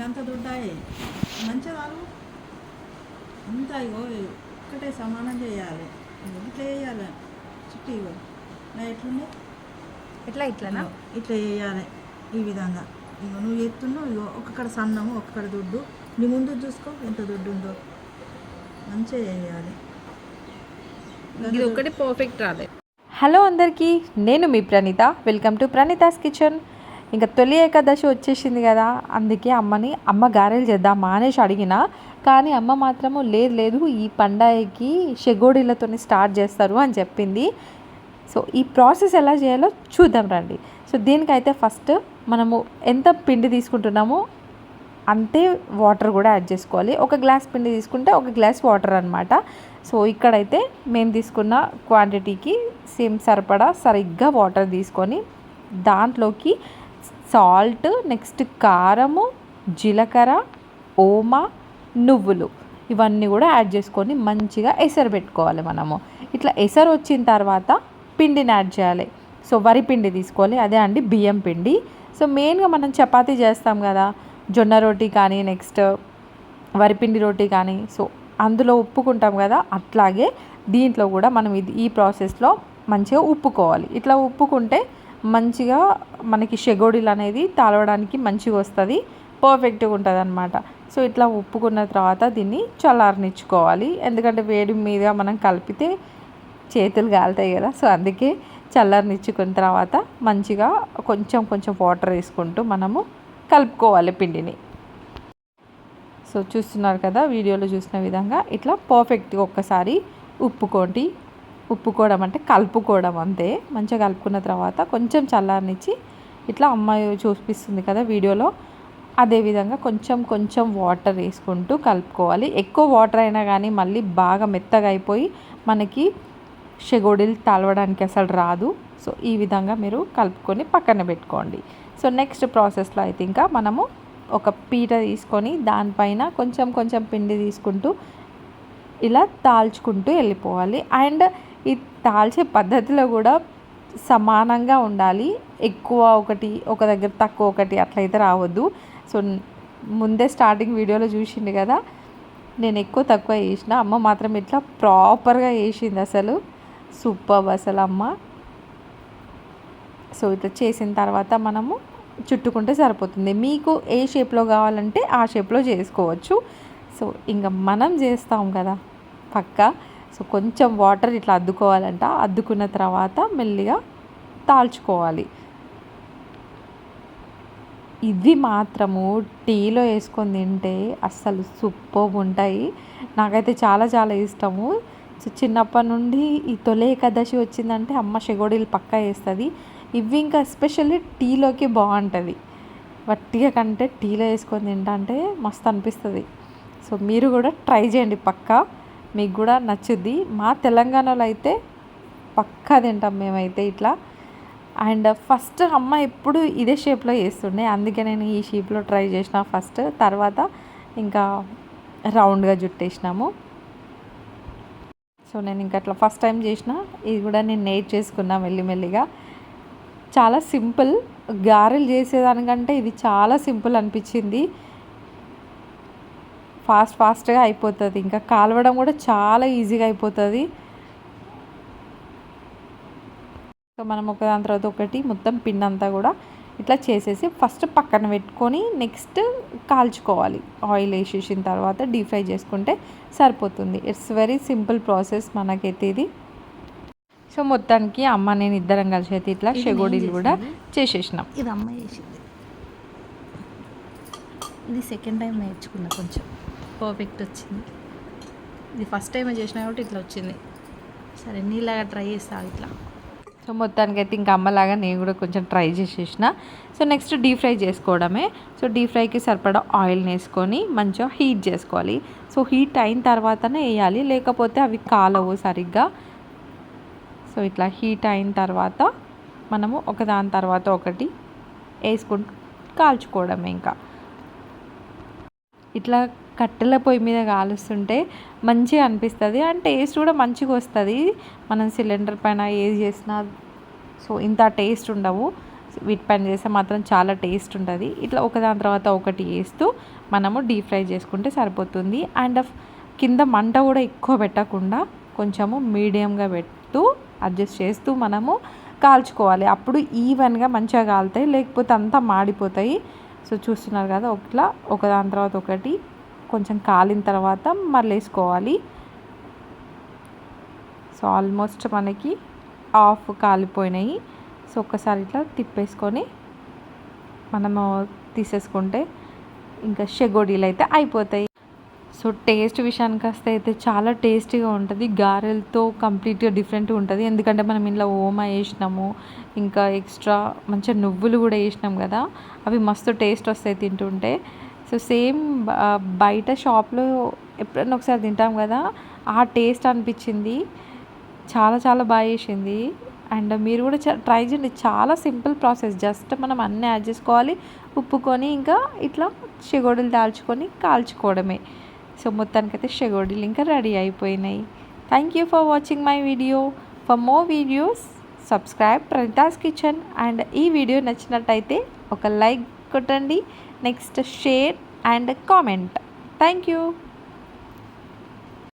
గంత దుడ్డాయి? మంచిగా తాగు అంతా ఇగో ఒక్కటే సమానం చేయాలి. ఇట్లా వేయాలి చుట్టూ ఇగో. ఇలా ఎట్లుంది? ఎట్లా ఇట్లానా? ఇట్లా వేయాలి ఈ విధంగా. ఇగో నువ్వు ఎత్తున్నావు ఇగో ఒక్కడ సన్నము ఒక్కడ దుడ్డు. నీ ముందు చూసుకో ఎంత దుడ్డు ఉందో మంచిగా వేయాలి ఇది ఒకటి పర్ఫెక్ట్ రాలే హలో అందరికీ నేను మీ Praneetha. Welcome to Praneetha's kitchen. ఇంకా తొలి ఏకాదశి వచ్చేసింది కదా అందుకే అమ్మని అమ్మ గారెలు చేద్దామా? అనేసి అడిగిన. కానీ అమ్మ మాత్రము లేదు లేదు ఈ పండగకి షెగోడీలతో స్టార్ట్ చేస్తారు అని చెప్పింది. సో ఈ ప్రాసెస్ ఎలా చేయాలో చూద్దాం రండి. సో దీనికైతే ఫస్ట్ మనము ఎంత పిండి తీసుకుంటున్నామో అంతే వాటర్ కూడా యాడ్ చేసుకోవాలి. ఒక గ్లాస్ పిండి తీసుకుంటే ఒక గ్లాస్ వాటర్ అనమాట సో ఇక్కడైతే మేము తీసుకున్న క్వాంటిటీకి సేమ్ సరిపడా సరిగ్గా వాటర్ తీసుకొని దాంట్లోకి సాల్ట్ నెక్స్ట్ కారము జీలకర్ర ఓమా నువ్వులు. ఇవన్నీ కూడా యాడ్ చేసుకొని మంచిగా ఎసరు పెట్టుకోవాలి మనము. ఇట్లా ఎసరు వచ్చిన తర్వాత పిండిని యాడ్ చేయాలి. సో వరి పిండి తీసుకోవాలి. అదే అండి బియ్యం పిండి. సో మెయిన్గా మనం చపాతీ చేస్తాం కదా జొన్న రోటీ కానీ నెక్స్ట్ వరిపిండి రోటీ కానీ. సో అందులో ఉప్పుకుంటాం కదా అట్లాగే దీంట్లో కూడా మనం ఇది ఈ ప్రాసెస్లో మంచిగా ఉప్పుకోవాలి. ఇట్లా ఉప్పుకుంటే మంచిగా మనకి షెగోడీలు అనేది తాలవడానికి మంచిగా వస్తుంది. పర్ఫెక్ట్గా ఉంటుంది అనమాట సో ఇట్లా ఉప్పుకున్న తర్వాత దీన్ని చల్లారనిచ్చుకోవాలి. ఎందుకంటే వేడి మీద మనం కలిపితే చేతులు కాలుతాయి కదా. సో అందుకే చల్లారనిచ్చుకున్న తర్వాత మంచిగా కొంచెం కొంచెం వాటర్ వేసుకుంటూ మనము కలుపుకోవాలి పిండిని. సో చూస్తున్నారు కదా వీడియోలో చూసిన విధంగా ఇట్లా పర్ఫెక్ట్గా ఒక్కసారి ఉప్పుకోండి. ఉప్పుకోవడం అంటే కలుపుకోవడం అంతే. మంచిగా కలుపుకున్న తర్వాత కొంచెం చల్లారనిచ్చి ఇట్లా అమ్మాయి చూపిస్తుంది కదా వీడియోలో. అదేవిధంగా కొంచెం కొంచెం వాటర్ వేసుకుంటూ కలుపుకోవాలి. ఎక్కువ వాటర్ అయినా కానీ మళ్ళీ బాగా మెత్తగా అయిపోయి మనకి షెగోడీలు తాలవడానికి అసలు రాదు. సో ఈ విధంగా మీరు కలుపుకొని పక్కన పెట్టుకోండి. సో నెక్స్ట్ ప్రాసెస్లో అయితే ఇంకా మనము ఒక పీట తీసుకొని దానిపైన కొంచెం కొంచెం పిండి తీసుకుంటూ ఇలా తాల్చుకుంటూ వెళ్ళిపోవాలి. అండ్ ఈ తాల్చే పద్ధతిలో కూడా సమానంగా ఉండాలి. ఎక్కువ ఒకటి ఒక దగ్గర తక్కువ ఒకటి అట్లయితే రావద్దు. సో ముందే స్టార్టింగ్ వీడియోలో చూసిండు కదా నేను ఎక్కువ తక్కువ చేసిన అమ్మ మాత్రం ఇట్లా ప్రాపర్గా వేసింది అసలు. సూపర్ అసలు అమ్మ. సో ఇట్లా చేసిన తర్వాత మనము చుట్టుకుంటే సరిపోతుంది. మీకు ఏ షేప్లో కావాలంటే ఆ షేప్లో చేసుకోవచ్చు. సో ఇంకా మనం చేస్తాం కదా పక్కా. సో కొంచెం వాటర్ ఇట్లా అద్దుకోవాలంట. అద్దుకున్న తర్వాత మెల్లిగా తాల్చుకోవాలి. ఇవి మాత్రము టీలో వేసుకొని తింటే అస్సలు సూపర్ ఉంటాయి. నాకైతే చాలా చాలా ఇష్టము. సో చిన్నప్పటి నుండి ఈ తొలి ఏకాదశి వచ్చిందంటే అమ్మ షెగోడీలు పక్కా వేస్తుంది. ఇవి ఇంకా ఎస్పెషల్లీ టీలోకి బాగుంటుంది. వట్టిగా కంటే టీలో వేసుకొని తింటా అంటే మస్తు అనిపిస్తుంది. సో మీరు కూడా ట్రై చేయండి పక్కా. మీకు కూడా నచ్చుద్ది. మా తెలంగాణలో అయితే పక్కా తింటాం మేమైతే ఇట్లా. అండ్ ఫస్ట్ అమ్మ ఎప్పుడు ఇదే షేప్లో చేస్తుండే. అందుకే నేను ఈ షేప్లో ట్రై చేసిన ఫస్ట్. తర్వాత ఇంకా రౌండ్గా జుట్టేసినాము. సో నేను ఇంకా అట్లా ఫస్ట్ టైం చేసిన. ఇది కూడా నేను నేట్ చేసుకున్నా మెల్లిమెల్లిగా. చాలా సింపుల్. గారెలు చేసేదానికంటే ఇది చాలా సింపుల్ అనిపించింది. ఫాస్ట్ ఫాస్ట్గా అయిపోతుంది. ఇంకా కాలవడం కూడా చాలా ఈజీగా అయిపోతుంది. సో మనం ఒక దాని తర్వాత ఒకటి మొత్తం పిండి అంతా కూడా ఇట్లా చేసేసి ఫస్ట్ పక్కన పెట్టుకొని నెక్స్ట్ కాల్చుకోవాలి. ఆయిల్ వేసేసిన తర్వాత డీప్ ఫ్రై చేసుకుంటే సరిపోతుంది. ఇట్స్ వెరీ సింపుల్ ప్రాసెస్ మనకైతే ఇది. సో మొత్తానికి అమ్మ నేను ఇద్దరం కలిసి అయితే ఇట్లా షెగోడీలు కూడా. చేసేసినాం. ఇది అమ్మ చేసింది. ఇది సెకండ్ టైం నేర్చుకున్నా కొంచెం. పర్ఫెక్ట్ వచ్చింది. ఇది ఫస్ట్ టైం చేసినా కాబట్టి ఇట్లా వచ్చింది. సరే నీలాగా ట్రై చేస్తాను ఇట్లా. సో మొత్తానికి అయితే ఇంకా అమ్మలాగా నేను కూడా కొంచెం ట్రై చేసేసిన. సో నెక్స్ట్ డీప్ ఫ్రై చేసుకోవడమే. సో డీప్ ఫ్రైకి సరిపడా ఆయిల్ని వేసుకొని మంచిగా హీట్ చేసుకోవాలి. సో హీట్ అయిన తర్వాతనే వేయాలి. లేకపోతే అవి కాలవు సరిగ్గా. సో ఇట్లా హీట్ అయిన తర్వాత మనము ఒకదాని తర్వాత ఒకటి వేసుకుంటూ కాల్చుకోవడమే ఇంకా. ఇట్లా కట్టెల పొయ్యి మీద కాలుస్తుంటే మంచిగా అనిపిస్తుంది అండ్ టేస్ట్ కూడా మంచిగా వస్తుంది. మనం సిలిండర్ పైన ఏది చేసినా సో ఇంత టేస్ట్ ఉండవు. వీటిపైన చేస్తే మాత్రం చాలా టేస్ట్ ఉంటుంది. ఇట్లా ఒకదాని తర్వాత ఒకటి వేస్తూ మనము డీప్ ఫ్రై చేసుకుంటే సరిపోతుంది. అండ్ కింద మంట కూడా ఎక్కువ పెట్టకుండా కొంచెము మీడియంగా పెడుతూ అడ్జస్ట్ చేస్తూ మనము కాల్చుకోవాలి. అప్పుడు ఈవెన్గా మంచిగా కాలుతాయి లేకపోతే అంతా మాడిపోతాయి. సో చూస్తున్నారు కదా ఒకలా ఒకదాని తర్వాత ఒకటి కొంచెం కాలిన తర్వాత మళ్ళీ వేసుకోవాలి సో ఆల్మోస్ట్ మనకి ఆఫ్ కాలిపోయినాయి. సో ఒక్కసారి ఇట్లా తిప్పేసుకొని మనము తీసేసుకుంటే ఇంకా షెగోడీలు అయితే అయిపోతాయి. సో టేస్ట్ విషయానికి వస్తే అయితే చాలా టేస్టీగా ఉంటుంది. గారెలతో కంప్లీట్గా డిఫరెంట్ ఉంటుంది. ఎందుకంటే మనం ఇంట్లో ఓమా వేసినాము ఇంకా ఎక్స్ట్రా మంచిగా నువ్వులు కూడా వేసినాం కదా అవి మస్తు టేస్ట్ వస్తాయి తింటుంటే. సో సేమ్ బయట షాప్లో ఎప్పుడైనా ఒకసారి తింటాం కదా ఆ టేస్ట్ అనిపించింది. చాలా చాలా బాగా చేసింది అండ్ మీరు కూడా ట్రై చేయండి. చాలా సింపుల్ ప్రాసెస్. జస్ట్ మనం అన్నీ యాడ్ చేసుకోవాలి. ఉప్పుకొని ఇంకా ఇట్లా చిగోడలు దాల్చుకొని కాల్చుకోవడమే. సో మొత్తానికైతే షెగోడీలు ఇంకా రెడీ అయిపోయినాయి. Thank you for watching my video for more videos subscribe Praneetha's kitchen and ఈ వీడియో నచ్చినట్టయితే ఒక లైక్ కొట్టండి next share and comment thank you